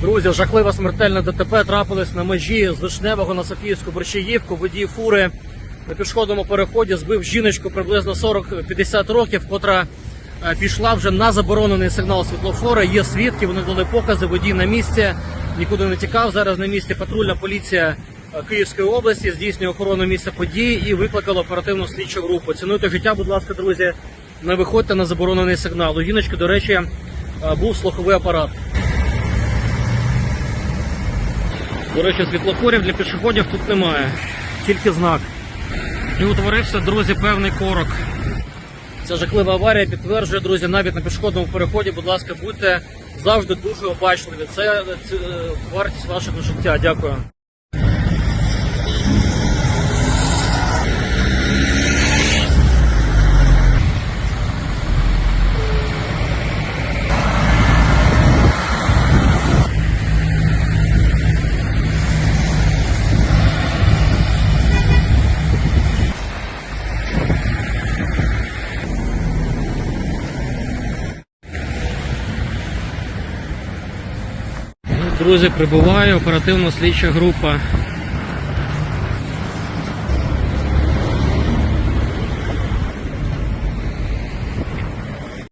Друзі, жахлива смертельна ДТП трапилась на межі з Вишневого на Софіївську Борщаївку. Водій фури на пішохідному переході збив жіночку приблизно 40-50 років, котра е, пішла вже на заборонений сигнал світлофора. Є свідки, вони дали покази. Водій на місці, нікуди не тікав. Зараз на місці патрульна поліція е, Київської області здійснює охорону місця події і викликала оперативну слідчу групу. Цінуйте життя, будь ласка, друзі. Не виходьте на заборонений сигнал. У жіночки, до речі, е, був слуховий апарат. До речі, світлофорів для пішоходів тут немає, тільки знак. І утворився, друзі, певний корок. Ця жахлива аварія підтверджує, друзі, навіть на пішохідному переході, будь ласка, будьте завжди дуже обачливі. Це, це е, вартість вашого життя. Дякую. Друзі, прибуває оперативно слідча група